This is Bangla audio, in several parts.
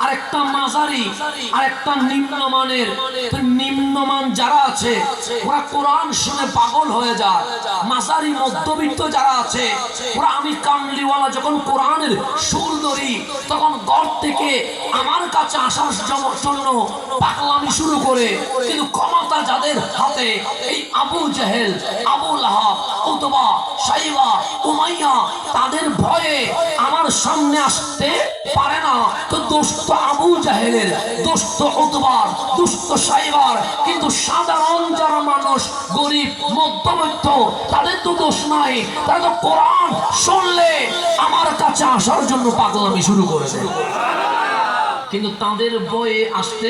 আরেকটা মাঝারি আরেকটা নিম্নমানের নিম্নমান যারা আছে, ওরা কোরআন শুনে পাগল হয়ে যায়। মাঝারি মধ্যবিত্ত যারা আছে, ওরা আমি কামলিওয়ালা যখন কোরআনের সুর ধরি, তখন ঘর থেকে আমার কাছে আসার জন্য পাগলামি শুরু করে। কিন্তু ক্ষমতা যাদের হাতে, এই Abu Jahl, Abu Lahab, Utba, Shaiba, Umayya, তাদের ভয়ে আমার সামনে আসতে পারে না। তো দুষ্ট আবু জাহেলের, দুষ্ট উতবার, দুষ্ট সাইবার কিন্তু সাধারণ যারা মানুষ, গরিব, মধ্যবিত্ত, তাদের তো দোষ নাই। তারা তো কোরআন শুনলে আমার কাছে আসার জন্য পাগলামি শুরু করেছে। কিন্তু তাদের বয়ে আসতে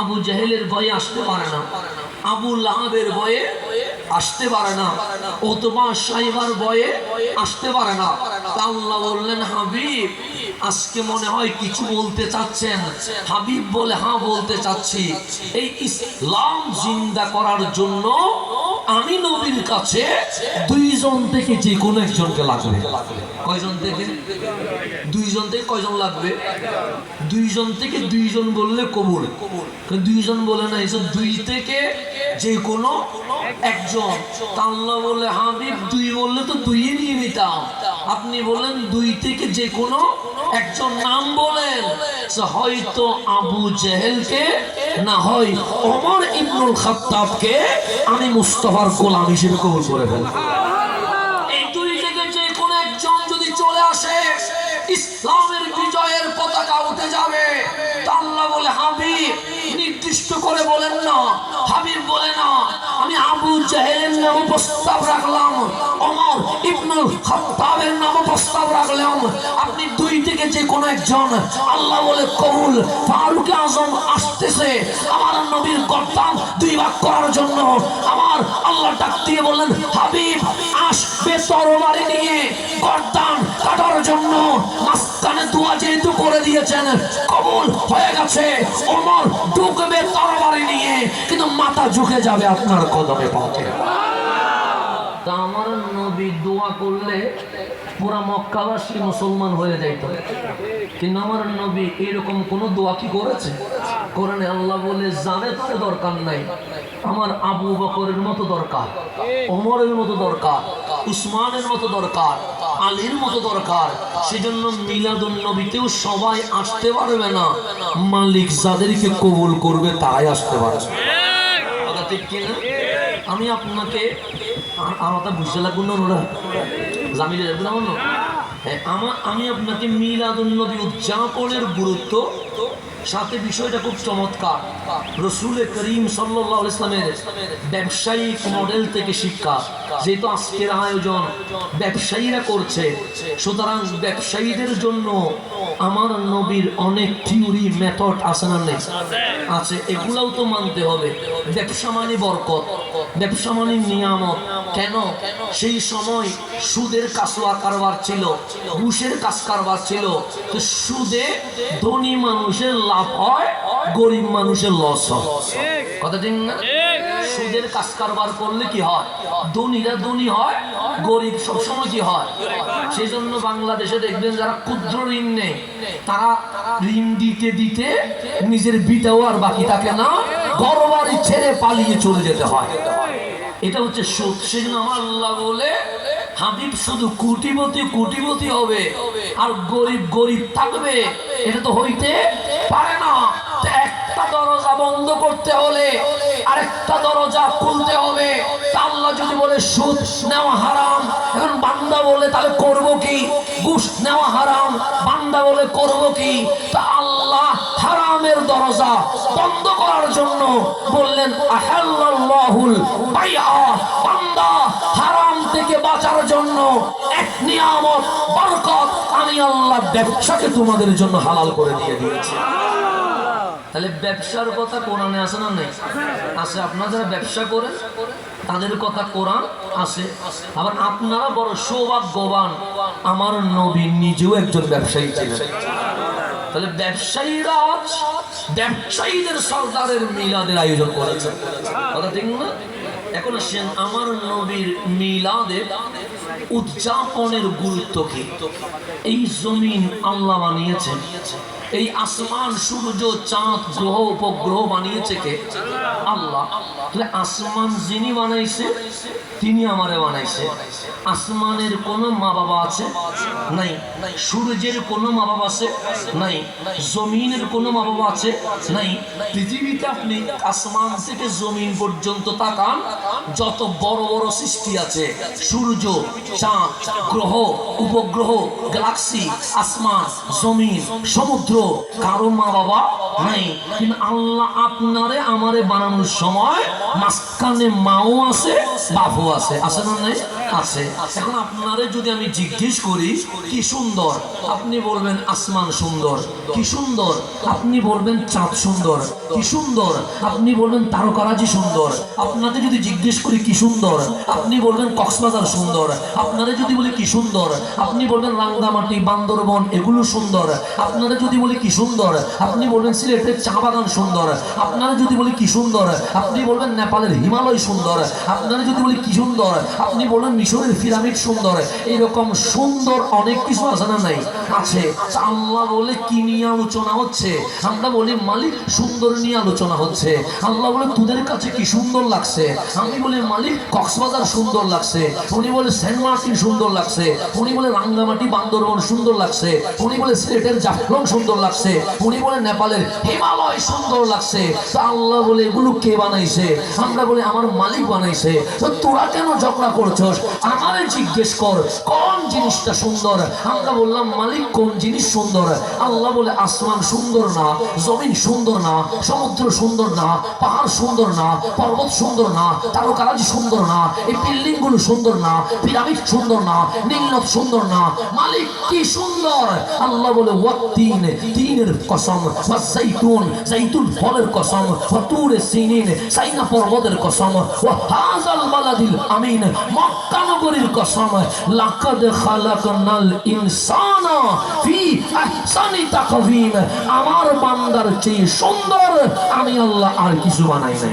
আবু জাহেলের বয়ে আসতে পারে না। আবু লাহাবের বয়ে আসতে পারে না। ওতবা সাইবার বয়ে আসতে পারে না। আল্লাহ বললেন, হাবিব, আজকে মনে হয় কিছু বলতে চাচ্ছেন। হাবিব বলে হ্যাঁ বলতে চাচ্ছি। এই ইসলাম জিন্দা করার জন্য আমি নবীর কাছে দুইজন থেকে যে কোনো একজনকে লাগবে। কয়জন থেকে? দুইজন থেকে কয়জন লাগবে? দুইজন থেকে দুইজন বললে কবুল। দুইজন বলে না এসব দুই থেকে যে কোনো একজন। তা আল্লাহ বলে হাবিব, দুই বললে তো দুই নিয়ে নিতাম। আপনি বলেন, দুই থেকে যে কোনো একজন নাম বলেন হয়তো আবু জেহেলকে, না হয় ওমর ইবনুল খাত্তাবকে আমি মুস্তফার গোলাম হিসেবে কবুল করে ফেলব। দুই থেকে একজন যদি চলে আসে, ইসলামের বিজয়ের পতাকা উঠে যাবে। তা বলে, হাবিব নির্দিষ্ট করে বলেন না, হাবিব বলে না। আমি আবু জাহেলের নাম প্রস্তাব রাখলাম অমর ইবনুল খাত্তাবের নাম প্রস্তাব রাখলাম। আপনি দুই থেকে যে কোনো একজন, আল্লাহ বলে কবুল, ফারুক আজম আসতেছে। আমার নবীর কর্তাম দুই ভাগ করার জন্য। আমার আল্লাহ ডাক দিয়ে বললেন, হাবিব আসবে তরবারি নিয়ে গর্দান কাটার জন্য। মাঝখানে দোয়া যেহেতু করে দিয়েছেন, কবুল হয়ে গেছে। ওমর ঢুকবে তরবারি নিয়ে কিন্তু মাথা ঝুঁকে যাবে আপনার কদমে পথে। আমার নবী দোয়া করলে পুরা মক্কাবাসী মুসলমান হয়ে যাইত। কিন্তু আমার নবী এরকম কোন দোয়া কি করেছে? করেন আল্লাহ বলে, জানে তো দরকার নাই। আমার আবু বকরের মতো দরকার, ওমরের মতো দরকার, উসমানের মতো দরকার, আলীর মতো দরকার। সেজন্য মিলাদুল নবীতেও সবাই আসতে পারবে না। মালিক যাদেরকে কবুল করবে, তারাই আসতে পারবে। আমি আপনাকে আ- আমার তো বুঝতে লাগবে না হ্যাঁ আমি আপনাকে মিলাদ নবী উদযাপনের গুরুত্ব সাথে বিষয়টা খুব চমৎকার। রসুল করিম সাল্লাহ ইসলামের ব্যবসায়িক মডেল থেকে শিক্ষা, যেহেতু আজকের আয়োজন ব্যবসায়ীরা করছে, সুতরাং ব্যবসায়ীদের জন্য আমার নবীর অনেক থিওরি, মেথড আছে না নেই? আছে, এগুলাও তো মানতে হবে। ব্যবসা মানে বরকত, ব্যবসা মানে নিয়ামত। কেন? সেই সময় সুদের কাসোয়া কারবার ছিল, ঘুষের কাজ কারবার ছিল। সুদে ধনী মানুষের লাভ হয় গরিব মানুষের লস হয়। কথা ঠিক না? সুদের কাজ কারবার করলে কি হয়? ধনীরা ধনী হয় গরিব সবসময় কি হয়? সেই জন্য বাংলাদেশে দেখবেন যারা ক্ষুদ্র ঋণ নেই তারা ঋণ দিতে দিতে নিজের বিটাও আর বাকি থাকে না ঘর বাড়ি ছেড়ে পালিয়ে চলে যেতে হয়। এটা হচ্ছে সুদ। সেজন্য আমার আল্লাহ বলে হাবিব শুধু কোটিপতি কোটিপতি হবে আর গরিব গরিব থাকবে এটা তো হইতে পারে না। দরজা বন্ধ করতে হলে আরেকটা দরজা খুলতে হবে। আল্লাহ যদি বলে, সুদ নেওয়া হারাম। এখন বান্দা বলে, তাহলে করব কি? ঘুষ নেওয়া হারাম। বান্দা বলে, করব কি? তা আল্লাহ হারামের দরজা বন্ধ করার জন্য বললেন আহাল্লাহুল বান্দা হারাম থেকে বাঁচার জন্য এক নিয়ামত, বরকত আমি আল্লাহ ব্যবসাকে তোমাদের জন্য হালাল করে দিয়ে দিয়েছি। তাহলে ব্যবসার কথা কোরআনে আছে না নেই? আছে, আপনারা যারা ব্যবসা করেন, তাদের কথা কোরআন আছে। আবার আপনারা বড় সৌভাগ্যবান, আমার নবী নিজেও একজন ব্যবসায়ী ছিলেন। তাহলে ব্যবসায়ীরা ব্যবসায়ীদের সরকারের মিলাদের আয়োজন করেছে। কথা ঠিক না? এখন আসেন, আমার নবীর মিলাদের উদযাপনের গুরুত্ব কি? এই জমিন আল্লাহ বানিয়েছেন। এই আসমান, সূর্য, চাঁদ, গ্রহ, উপগ্রহ বানিয়েছে কে? আল্লাহ। তাহলে আসমান যিনি বানাইছে, তিনি আমারে বানাইছে। আসমানের কোনো মা বাবা আছে? নাই। সূর্যের কোনো মা বাবা আছে? নাই। জমিনের কোনো মা বাবা আছে? নাই। পৃথিবীতে আপনি আসমান থেকে জমিন পর্যন্ত তাকান, যত বড় বড় সৃষ্টি আছে, সূর্য, চাঁদ, গ্রহ, উপগ্রহ, গ্যালাক্সি, আসমান, জমিন, সমুদ্র কারও মা বাবা নাই। কিন্তু আল্লাহ আপনারে আমারে বানানোর সময় মাঝখানে মাও আছে, বাপও আছে। আছে না নাই? আছে। এখন আপনারে যদি আমি জিজ্ঞেস করি, কি সুন্দর? আপনি বলবেন আসমান সুন্দর। কি সুন্দর? আপনি বলবেন চাঁদ সুন্দর। কি সুন্দর? আপনি বলবেন তারকারাজি সুন্দর। আপনাদের যদি জিজ্ঞেস করি কি সুন্দর, আপনি বলবেন কক্সবাজার সুন্দর। আপনারা যদি বলি কি সুন্দর, আপনি বলবেন রাঙ্গামাটি, বান্দরবন, এগুলো সুন্দর। আপনারা যদি বলি কি সুন্দর, আপনি বলবেন সিলেটের চা বাগান সুন্দর। আপনারা যদি বলি কি সুন্দর, আপনি বলবেন নেপালের হিমালয় সুন্দর। আপনারা যদি বলি কি সুন্দর, আপনি বলবেন মিশরের পিরামিড সুন্দর এইরকম সুন্দর অনেক কিছু আছে না নাই? আছে। আল্লাহ বলে কি নিয়ে আলোচনা হচ্ছে? আমরা বলি, মালিক, সুন্দর নিয়ে আলোচনা হচ্ছে। আল্লাহ বলে, তোদের কাছে কি সুন্দর লাগছে? আমি বলি, মালিক, কক্সবাজার সুন্দর লাগছে। উনি বলে, সেন্ট মার্টিন সুন্দর লাগছে। উনি বলে, রাঙ্গামাটি, বান্দরবন সুন্দর লাগছে। উনি বলে, সিলেটের জাফলং সুন্দর লাগছে। উনি বলে, নেপালের হিমালয় সুন্দর লাগছে। তো আল্লাহ বলে, এগুলো কে বানাইছে? আমরা বলি, আমার মালিক বানাইছে। তো তোরা কেন ঝগড়া করছস? আমারে জিজ্ঞেস কর, কোন জিনিসটা সুন্দর? আমরা বললাম, মালিক, কোন জিনিস সুন্দর? আল্লাহ বলে, আসমান সুন্দর না, জমিন সুন্দর না, সমুদ্র সুন্দর না, পাহাড় সুন্দর না, পর্বত সুন্দর না, তারকারাজ সুন্দর না, এই বিল্ডিংগুলো সুন্দর না, পিরামিড সুন্দর না, নীলনদ সুন্দর না। মালিক, কি সুন্দর? আল্লাহ বলে ওয়াত্তিন তিনের কসম ওয়া জাইতুন ফলের কসম ওয়া তুরে সিনিন, সাইনা পর্বতের কসম, ওয়া হাযাল বালাদিল আমিন মক্কা সাতানগরীর কসম, লাকাদ খালাকনাল ইনসানা ফি আহসানি তাকভিম আমার বান্দার চেয়ে সুন্দর, আমি আল্লাহ আর কিছু বানাই নাই।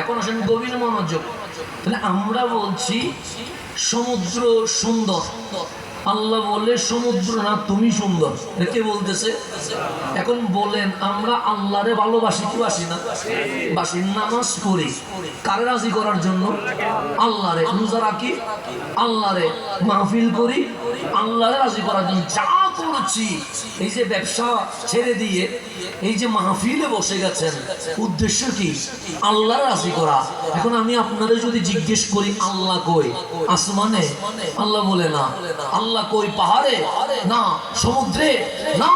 এখন আসেন গভীর মনোযোগ। তাহলে আমরা বলছি, সমুদ্র সুন্দর। আল্লাহ বলে, সমুদ্র না, তুমি সুন্দর। কে বলতেছে? এখন বলেন, আমরা আল্লাহরে ভালোবাসি, কি বাসি না? বাসি নামাজ পড়ি। কারে রাজি করার জন্য? আল্লাহরে। রোজা রাখি? আল্লাহরে। মাহফিল করি? আল্লাহরে রাজি করার জন্য। যা করছি। এই যে ব্যবসা ছেড়ে দিয়ে এই যে মাহফিলে বসে গেছেন, উদ্দেশ্য কি? আল্লাহ রাজি করা। এখন আমি আপনাদের যদি জিজ্ঞেস করি, আল্লাহ কই? আসমানে? আল্লাহ বলে না। আল্লাহ কই পাহাড়ে? না। সমুদ্রে? না।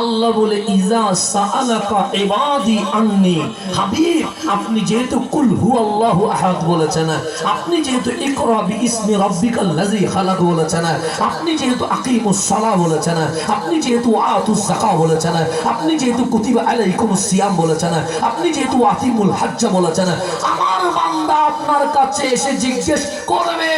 আল্লাহ বলে, ইজা সাআলাকা ইবাদি আন্নি। হাবিব, আপনি যেহেতু কুল হু আল্লাহু আহাদ বলেছেন, আপনি যেহেতু ইকরা বিইসমি রাব্বিকাল লাযী খালাক বলেছেন, আপনি যেহেতু আকিমুস সালাহ বলেছেন, আপনি যেহেতু আতুস যাকাত বলেছেন, আপনি যেহেতু কুতিবা আলাইকুমুস সিয়াম বলেছেন, আপনি যেহেতু আতিমুল হজ্জ বলেছেন, আমার বান্দা আপনার কাছে এসে জিজ্ঞেস করবে,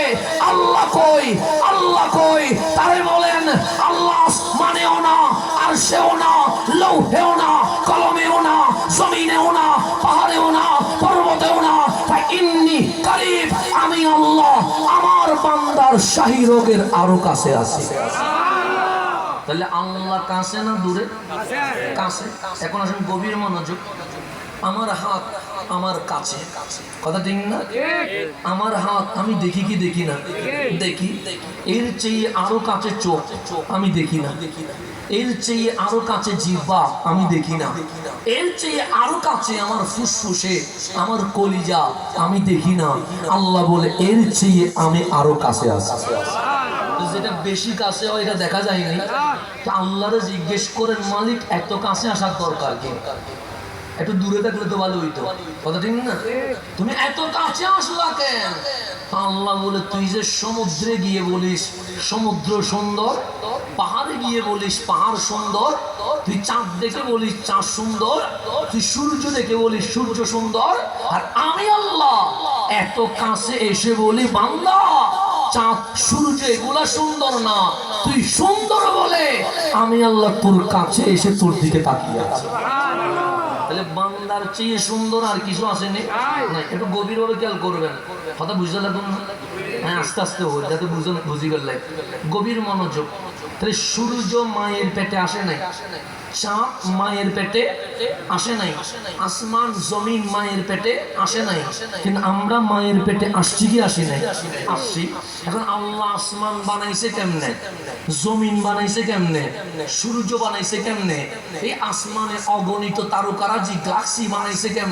আল্লাহ কই? আল্লাহ কই? তারে বলেন, আল্লাহ মানেও না, আর সেও না, লৌহেও না, কলমেও না, জমিনেও না, পাহাড়েও না, পর্বতেও না। তাই ইন্নি কারিব, আমি আল্লাহ, আমার বান্দার শাহী রোগের আরও কাছে আছে। তাহলে আল্লাহ কাছে না দূরে? কাছে। এখন আসেন গভীর মনোযোগ। আমার হাত আমার কাছে। কথা ঠিক না? আমার হাত আমি দেখি কি দেখি না? দেখি। এর চেয়ে আরও কাছে চোখ আমি দেখি না। দেখি না এর চেয়ে আরও কাছে আমি দেখি না। এর চেয়ে আরও কাছে আমার ফুসফুসে, আমার কলিজা আমি দেখি না। আল্লাহ বলে, এর চেয়ে আমি আরও কাছে আছি। যেটা বেশি কাছে হয়, এটা দেখা যায় নাই তো আল্লাহরে জিজ্ঞেস করেন, মালিক, এত কাছে আসার দরকার কি? একটু দূরে থাকলে তো ভালো হইতো। কথা ঠিক না? তুমি এত কাছে আসলা কেন? আল্লাহ বলে, তুই যে সমুদ্রে গিয়ে বলিস, সমুদ্র সুন্দর, পাহাড়ে গিয়ে বলিস, পাহাড় সুন্দর, তুই চাঁদ দেখে বলিস, চাঁদ সুন্দর, তুই সূর্য দেখে বলিস, সূর্য সুন্দর, আর আমি আল্লাহ এত কাছে এসে বলি, বান্দা, চাঁদ, সূর্য এগুলা সুন্দর না, তুই সুন্দর বলে, আমি আল্লাহ তোর কাছে এসে তোর দিকে তাকিয়ে আছি। তাহলে বান্দার চেয়ে সুন্দর আর কিছু আসেনি। একটু গভীর গভীরভাবে খেয়াল করবেন। কথা বুঝতে লাগবেন হ্যাঁ আস্তে আস্তে হোক যাতে বুঝে বুঝি গেলে গভীর মনোযোগ। তাহলে সূর্য মায়ের পেটে আসে নাই। চাঁদ মায়ের পেটে আসে নাই। আসমান, জমিন মায়ের পেটে আসে নাই। কিন্তু আমরা মায়ের পেটে আসছি কি আসি নাই? আসছি। এখন আল্লাহ আসমান বানাইছে কেমনে? জমিন বানাইছে কেমনে? সূর্য বানাইছে কেমনে? এই আসমানে অগণিত তারকারাজি গ্লাক্সি বানাইছে কেমনে?